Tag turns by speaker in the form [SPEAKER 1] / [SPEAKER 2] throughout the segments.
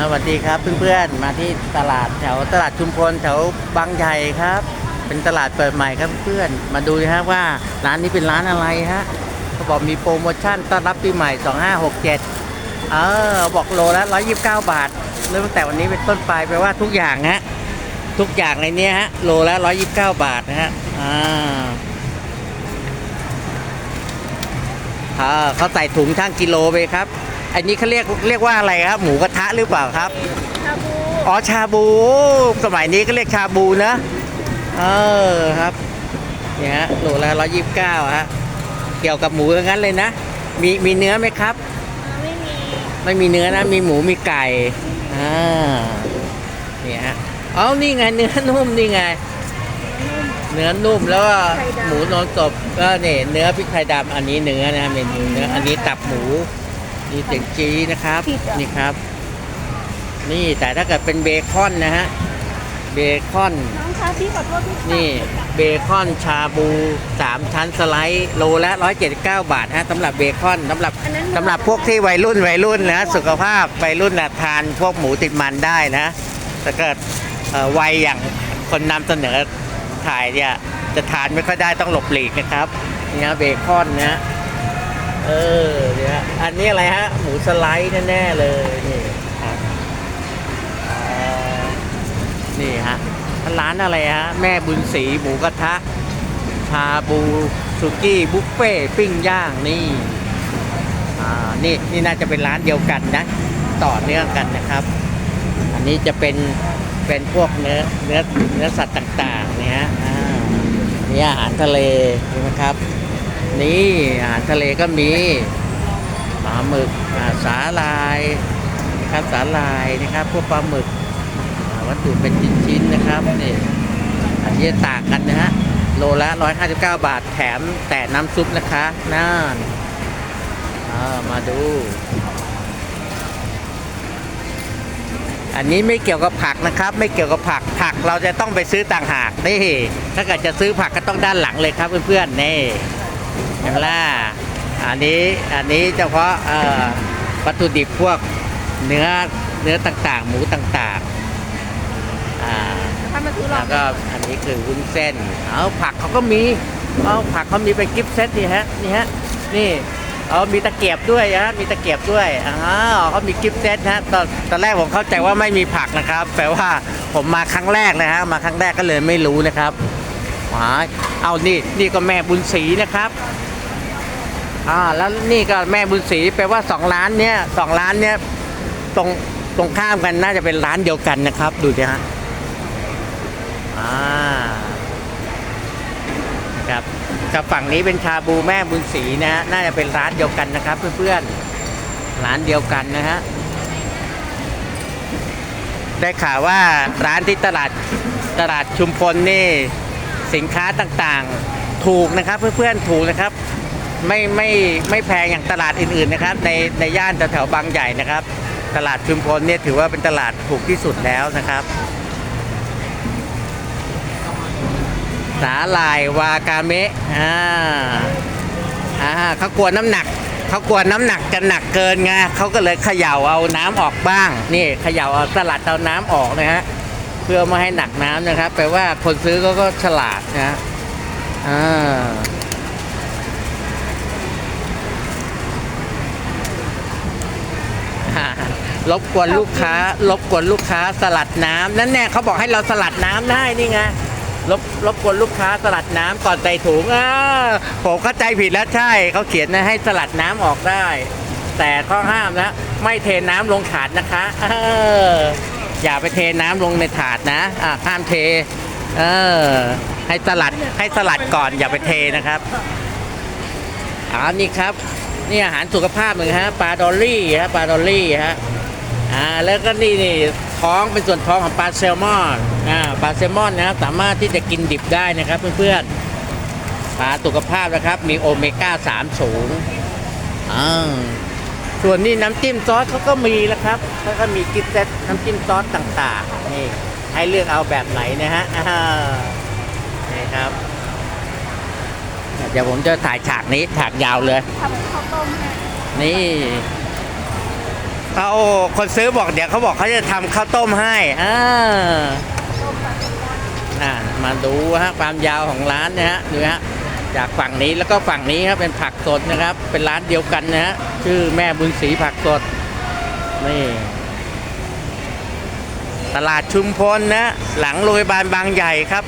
[SPEAKER 1] สวัสดีครับเพื่อนๆมาที่ตลาดแถวตลาดชุมพลแถวบางใหญ่ครับ เป็นตลาดเปิดใหม่ครับเพื่อนมาดูนะว่าร้านนี้เป็นร้านอะไรฮะเขาบอกมีโปรโมชั่นต้อนรับปีใหม่ 2567 เออบอกโลละ 129 บาท เริ่มตั้งแต่วันนี้เป็นต้นไปแปลว่าทุกอย่างฮะทุกอย่างในนี้ฮะโลละ 129 บาทนะฮะอ่าเขาใส่ถุงช่างกิโลไปครับ อันนี้เขาเรียกเรียกว่าอะไรครับ หมูกระทะหรือเปล่าครับ
[SPEAKER 2] ชาบู
[SPEAKER 1] อ๋อชาบู สมัยนี้ก็เรียกชาบูนะ เออครับ เนี่ยฮะโลละร้อยยี่สิบเก้าฮะ เกี่ยวกับหมูอย่างนั้นเลยนะ มีมีเนื้อไหมครับ
[SPEAKER 2] ไม่มี
[SPEAKER 1] ไม่มีเนื้อนะ มีหมูมีไก่ อ่า เนี่ยฮะ เอานี่ไงเนื้อนุ่มนี่ไง เนื้อนุ่มแล้วก็หมูนอนสดก็เนี่ยเนื้อพริกไทยดำอันนี้เนื้อนะเมนูเนื้อ อันนี้ตับหมู นี่เต็งจีนะครับ นี่ครับ นี่แต่ถ้าเกิดเป็นเบคอนนะฮะ เบคอน
[SPEAKER 2] น้องคะพี่ขอโทษพี่
[SPEAKER 1] นี่เบคอนชาบู 3 ชั้นสไลด์โลละ 179 บาทฮะสำหรับเบคอนสำหรับสำหรับพวกที่วัยรุ่นวัยรุ่นนะสุขภาพวัยรุ่นนะทานพวกหมูติดมันได้นะถ้าเกิดเอ่อวัยอย่างคนนำเสนอถ่ายเนี่ยจะทานไม่ค่อยได้ต้องหลบหลีกนะครับนี่ฮะเบคอนนะ เออเนี่ยอันนี้อะไรฮะ หมูสไลด์แน่ๆเลยนี่ครับนี่ฮะร้านอะไรฮะ แม่บุญศรีหมูกระทะชาบูสุกี้บุฟเฟ่ปิ้งย่างนี่อ่านี่นี่น่าจะเป็นร้านเดียวกันนะ ต่อเนื่องกันนะครับ อันนี้จะเป็นเป็นพวกเนื้อเนื้อเนื้อสัตว์ต่างๆเนี่ยฮะอ่านี่อาหารทะเลใช่ไหมครับ นี่อาหารทะเลก็มีปลาหมึกสาลายนะครับสาลายนะครับพวกปลาหมึกวัตถุเป็นชิ้นๆนะครับนี่อันนี้ต่างกันนะฮะโลละ 159 บาทแถมแต่น้ำซุปนะคะนั่นมาดู อันนี้ไม่เกี่ยวกับผักนะครับ ไม่เกี่ยวกับผักผักเราจะต้องไปซื้อต่างหากนี่ถ้าเกิดจะซื้อผักก็ต้องด้านหลังเลยครับเพื่อนๆนี่ เห็นไหมล่ะอันนี้อันนี้เฉพาะเอ่อวัตถุดิบพวกเนื้อเนื้อต่างๆ หมูต่างๆอ่า
[SPEAKER 2] ถ้ามาซื้อหรอ
[SPEAKER 1] แล้วก็อันนี้คือวุ้นเส้น เอาผักเขาก็มีเอาผักเขามีเป็นกิฟต์เซตนี่ฮะนี่ฮะนี่เอามีตะเกียบด้วยนะมีตะเกียบด้วยอ้าวเขามีกิฟต์เซตฮะตอนตอนแรกผมเข้าใจว่าไม่มีผักนะครับแปลว่าผมมาครั้งแรกนะฮะมาครั้งแรกก็เลยไม่รู้นะครับหาเอานี่นี่ก็แม่บุญศรีนะครับ อ่าแล้วนี่ก็แม่บุญศรีแปลว่าสองร้านเนี้ยสองร้านเนี้ยตรงตรงข้ามกันน่าจะเป็นร้านเดียวกันนะครับ ดูสิฮะอ่าครับกับฝั่งนี้เป็นชาบูแม่บุญศรีนะฮะน่าจะเป็นร้านเดียวกันนะครับ เพื่อนๆร้านเดียวกันนะฮะได้ข่าวว่าร้านที่ตลาดตลาดชุมพลนี่สินค้าต่างๆ ถูกนะครับ เพื่อนๆถูกนะครับ ไม่ไม่ไม่แพงอย่างตลาดอื่นๆนะครับ ในในย่านแถวๆบางใหญ่นะครับ ตลาดชุมพลเนี่ยถือว่าเป็นตลาดถูกที่สุดแล้วนะครับ สาหร่ายวากาเมะอ่าอ่าเขากลัวน้ำหนักเขากลัวน้ำหนักจะหนักเกินไงเขาก็เลยเขย่าเอาน้ำออกบ้าง นี่เขย่าเอาสลัดเอาน้ำออกนะฮะเพื่อไม่ให้หนักน้ำนะครับแปลว่าคนซื้อก็ก็ฉลาดนะฮะอ่า อ่า รบกวนลูกค้ารบกวนลูกค้าสลัดน้ำนั่นแน่เขาบอกให้เราสลัดน้ำได้นี่ไงรบรบกวนลูกค้าสลัดน้ำก่อนใส่ถุงอ่าผมเข้าใจผิดแล้วใช่เขาเขียนนะให้สลัดน้ำออกได้ แต่ข้อห้ามนะไม่เทน้ำลงถาดนะคะเอออย่าไปเทน้ำลงในถาดนะอ่าห้ามเทเออให้สลัดให้สลัดก่อนอย่าไปเทนะครับอ๋อนี่ครับ นี่อาหารสุขภาพเหมือนกันฮะปลาดอลลี่ฮะปลาดอลลี่ฮะ อ่าแล้วก็นี่นี่ท้องเป็นส่วนท้องของปลาแซลมอนอ่าปลาแซลมอนนะครับสามารถที่จะกินดิบได้นะครับเพื่อนๆปลาสุขภาพนะครับ มีโอเมก้า3สูงอ่าส่วนนี้น้ำจิ้มซอสเขาก็มีแล้วครับเขาก็มีกิฟต์เซตน้ำจิ้มซอสต่างๆนี่ให้เลือกเอาแบบไหนนะฮะอ่านี่ครับเดี๋ยวผมจะถ่ายฉากนี้ฉากยาวเลย
[SPEAKER 2] ทำข้าวต้มให้
[SPEAKER 1] นี่ เอาคนซื้อบอกเดี๋ยวเขาบอกเขาจะทำข้าวต้มให้อ่าอ่ามาดูฮะความยาวของร้านนะฮะดูฮะจากฝั่งนี้แล้วก็ฝั่งนี้ครับเป็นผักสดนะครับ เป็นร้านเดียวกันนะฮะชื่อแม่บุญศรีผักสดนี่ตลาดชุมพลนะหลังโรงพยาบาลบางใหญ่ครับ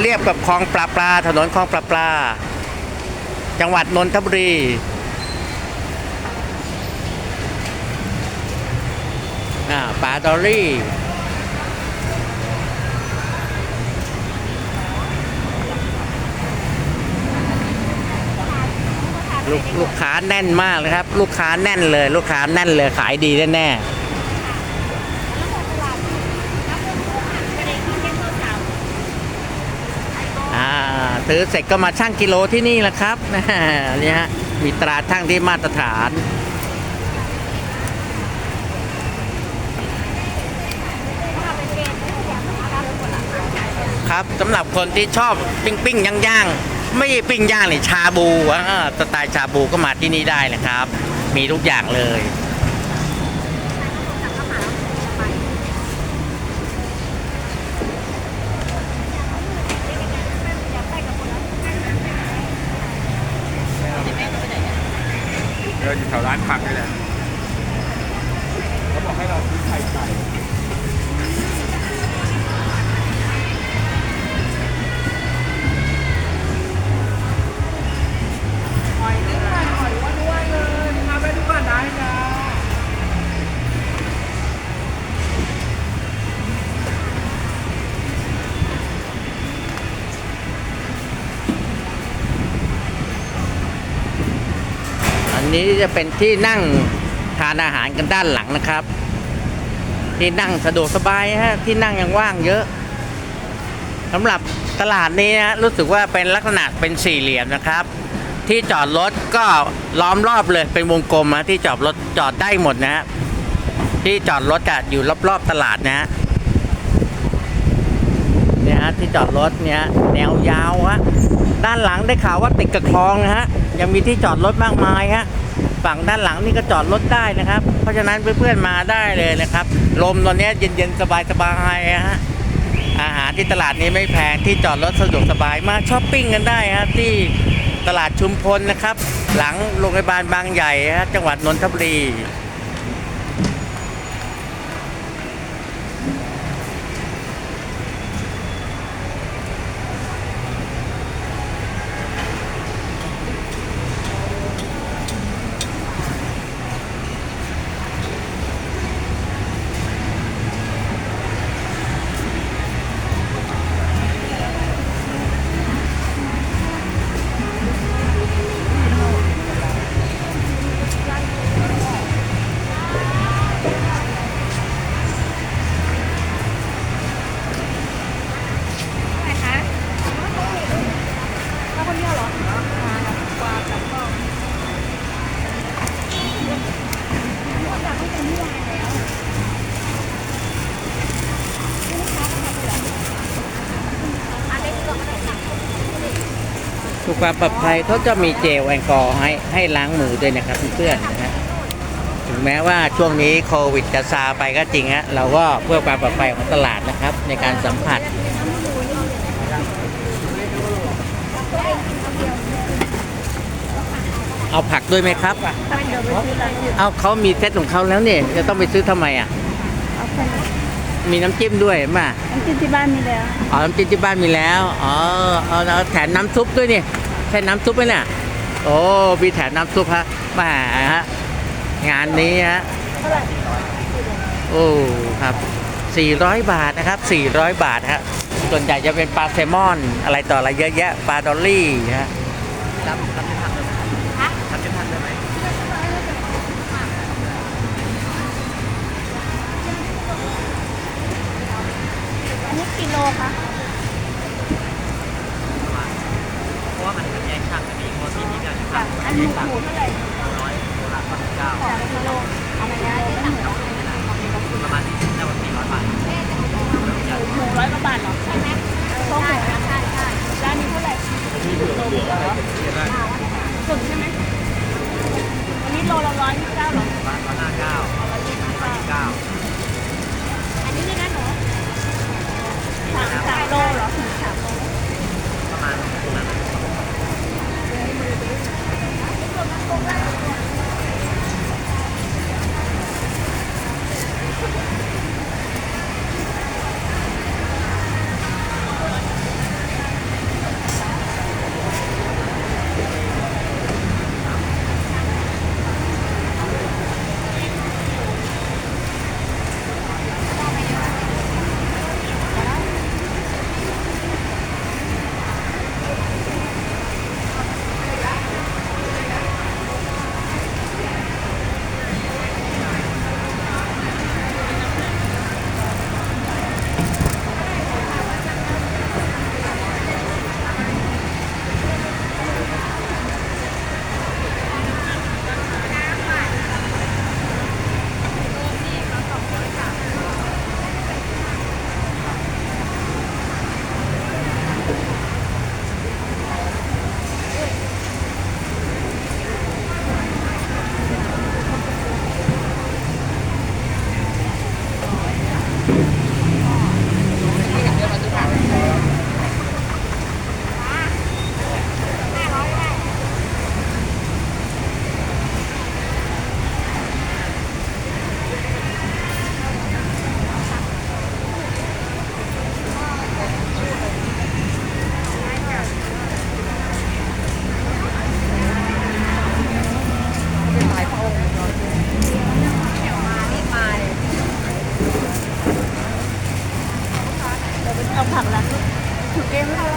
[SPEAKER 1] เรียบกับคลองปลาปลา ถนนคลองปลาปลา จังหวัดนนทบุรี อ่าปลาดอรี่ลูกลูกค้าแน่นมากเลยครับ ลูกค้าแน่นเลย ลูกค้าแน่นเลยขายดีแน่ๆอ่าซื้อเสร็จก็มาชั่งกิโลที่นี่แหละครับนี่ฮะมีตราชั่งที่มาตรฐาน ครับสำหรับคนที่ชอบปิ้งปิ้งย่างย่างๆไม่ปิ้งย่างเลยชาบูสไตล์ชาบูก็มาที่นี่ได้นะครับ มีทุกอย่างเลย
[SPEAKER 3] เดินอยู่แถวร้านผักนี่แหละ
[SPEAKER 1] นี้จะเป็นที่นั่งทานอาหารกันด้านหลังนะครับ ที่นั่งสะดวกสบายฮะที่นั่งยังว่างเยอะสำหรับตลาดนี้นะรู้สึกว่าเป็นลักษณะเป็นสี่เหลี่ยมนะครับ ที่จอดรถก็ล้อมรอบเลยเป็นวงกลมนะที่จอดรถจอดได้หมดนะฮะที่จอดรถอะอยู่รอบๆตลาดนะฮะเนี่ยฮะที่จอดรถเนี่ยแนวยาวฮะด้านหลังได้ข่าวว่าติดกับคลองนะฮะยังมีที่จอดรถมากมายฮะ ฝั่งด้านหลังนี่ก็จอดรถได้นะครับ เพราะฉะนั้นเพื่อนๆมาได้เลยนะครับ ลมตอนนี้เย็นๆ สบายๆฮะอาหารที่ตลาดนี้ไม่แพงที่จอดรถสะดวกสบายมาช้อปปิ้งกันได้ฮะที่ตลาดชุมพลนะครับ หลังโรงพยาบาลบางใหญ่ฮะจังหวัดนนทบุรี
[SPEAKER 2] ควา
[SPEAKER 1] มปลอดภัยเขาจะมีเจลแอลกอฮอล์ให้ให้ล้างมือด้วยนะครับเพื่อนๆนะฮะถึงแม้ว่าช่วงนี้โควิดจะซาไปก็จริงฮะเราก็เพื่อความปลอดภัยของตลาดนะครับ ในการสัมผัสเอาผักด้วยไหมครับ
[SPEAKER 2] ถ้าเดี๋ยวไปซื้อร้านอื่น
[SPEAKER 1] เอาเขามีเซตของเขาแล้วเนี่ยจะต้องไปซื้อทำไมอะ
[SPEAKER 2] เอาไป
[SPEAKER 1] มีน้ำจิ้มด้วยมา
[SPEAKER 2] น้ำจิ้มที่บ้านมีแล้ว
[SPEAKER 1] อ๋อ น้ำจิ้มที่บ้านมีแล้ว อ๋อ เอาเอาแถมน้ำซุปด้วยนี่ใช่น้ำซุปไหมเนี่ย โอ้มีแถมน้ำซุปฮะแหมาฮะ งานนี้ฮะ
[SPEAKER 2] เท่าไหร่
[SPEAKER 1] โอ้ครับ 400 บาทนะครับ 400 บาทฮะ ส่วนใหญ่จะเป็นปลาแซลมอน อะไรต่ออะไรเยอะแยะ ปลาดอลลี่ฮะ
[SPEAKER 2] อันนี้กิโลคะ
[SPEAKER 1] เพราะว่ามันแยกช่างกันเองคนที่มีการ
[SPEAKER 2] ค่ะอัน หมูหมูเท่าไหร่ร้อยเก้ากิโละไรนะไม่หมู
[SPEAKER 1] ประมาณนี้น่าจะ400บาท
[SPEAKER 2] หมูร้อยกว่าบาทเหรอใช่ไหมต๊ะหมูใช่ใช่ร้านนี้เท่าไหร่สุดใช่ไหมวันนี้โลละร้อยยี่สิบเก้าหรอ
[SPEAKER 1] ร้านหน้าเก้า
[SPEAKER 2] เอาผักแล้วถือเกมแล้ว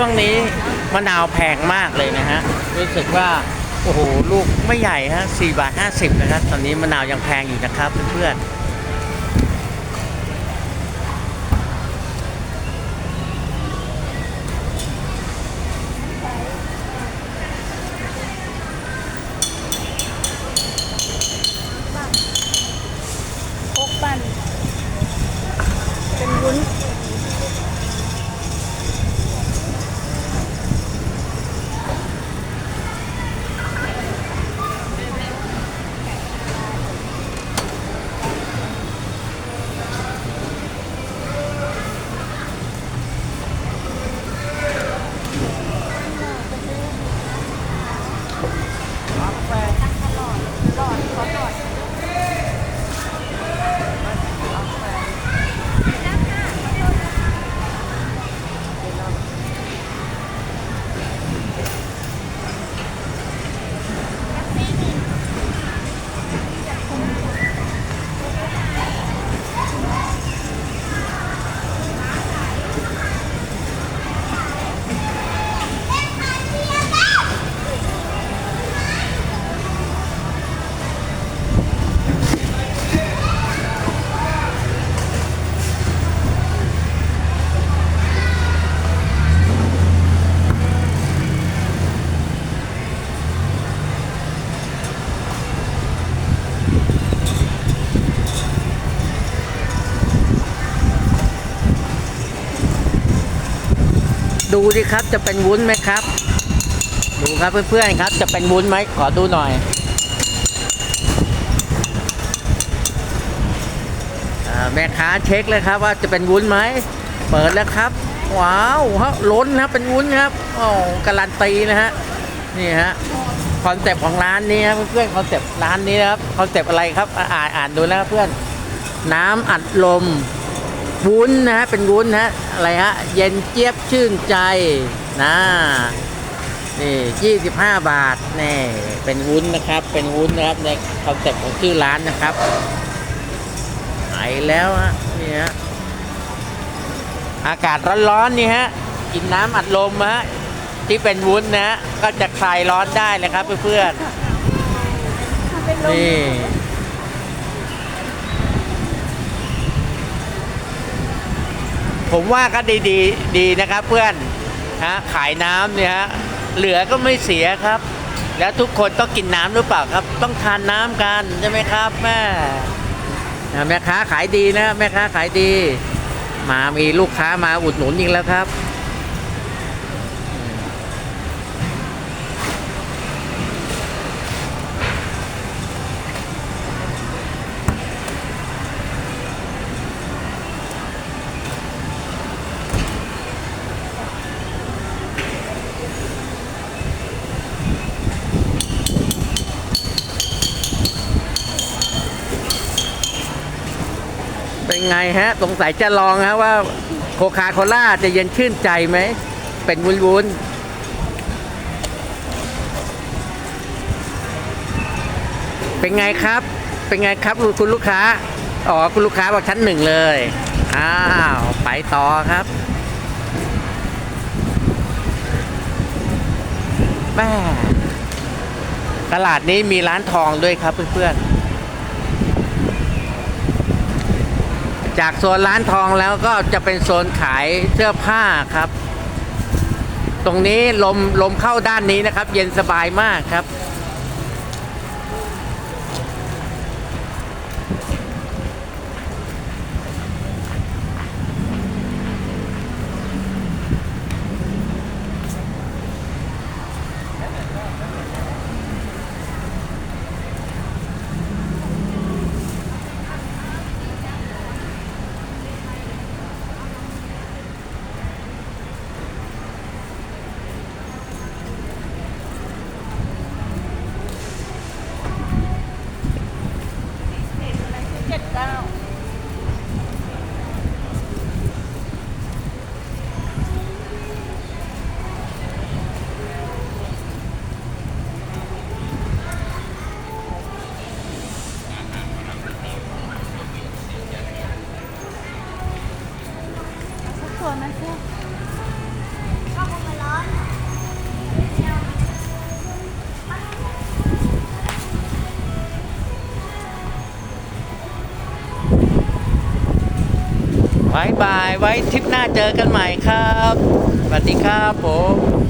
[SPEAKER 2] ช่วง
[SPEAKER 1] นี้มะนาวแพงมากเลยนะฮะ รู้สึกว่า โอ้โห ลูกไม่ใหญ่ฮะ4บาท50นะครับ ตอนนี้มะนาวยังแพงอยู่นะครับเพื่อนๆ ดูดิครับจะเป็นวุ้นไหมครับ ดูครับเพื่อนๆครับ จะเป็นวุ้นไหมขอดูหน่อยอแม่ค้าเช็คเลยครับว่าจะเป็นวุ้นไหมเปิดแล้วครับ ว้าวฮะล้นครับเป็นวุ้นครับโอ้การันตีนะฮะนี่ฮะคอนเซปต์ของร้านนี้ครับเพื่อนคอนเซปต์ร้านนี้นะครับคอนเซปต์อะไรครับอ่าอ่านอ่านดูแล้วครับเพื่อน น้ำอัดลม วุ้นนะฮะเป็นวุ้นนะฮะอะไรฮะเย็นเจี๊ยบชื่นใจนะนี่ยี่สิบห้าบาทนี่เป็นวุ้นนะครับ เป็นวุ้นนะครับในคอนเซ็ปต์ของชื่อร้านนะครับไหนแล้วฮะนี่ฮะอากาศร้อนๆนี่ฮะกินน้ำอัดลมฮะที่เป็นวุ้นนะก็จะคลายร้อนได้เลยครับเพื่อนๆนี่ ผมว่าก็ดีดีดีนะครับเพื่อนฮะขายน้ำเนี่ยฮะเหลือก็ไม่เสียครับ แล้วทุกคนต้องกินน้ำหรือเปล่าครับ ต้องทานน้ำกันใช่ไหมครับแม่แม่ค้าขายดีนะแม่ค้าขายดี มามีลูกค้ามาอุดหนุนอีกแล้วครับ ฮะ สงสัยจะลองฮะว่าโคคาโคล่าจะเย็นชื่นใจไหม เป็นวุ้นวุ้นๆเป็นไงครับ เป็นไงครับคุณลูกค้า อ๋อ คุณลูกค้าบอกชั้นหนึ่งเลย อ้าว ไปต่อครับแม่ตลาดนี้มีร้านทองด้วยครับเพื่อนๆ จากโซนร้านทองแล้วก็จะเป็นโซนขายเสื้อผ้าครับ ตรงนี้ลมลมเข้าด้านนี้นะครับ เย็นสบายมากครับ บายบายไว้ทริปหน้าเจอกันใหม่ครับ สวัสดีครับผม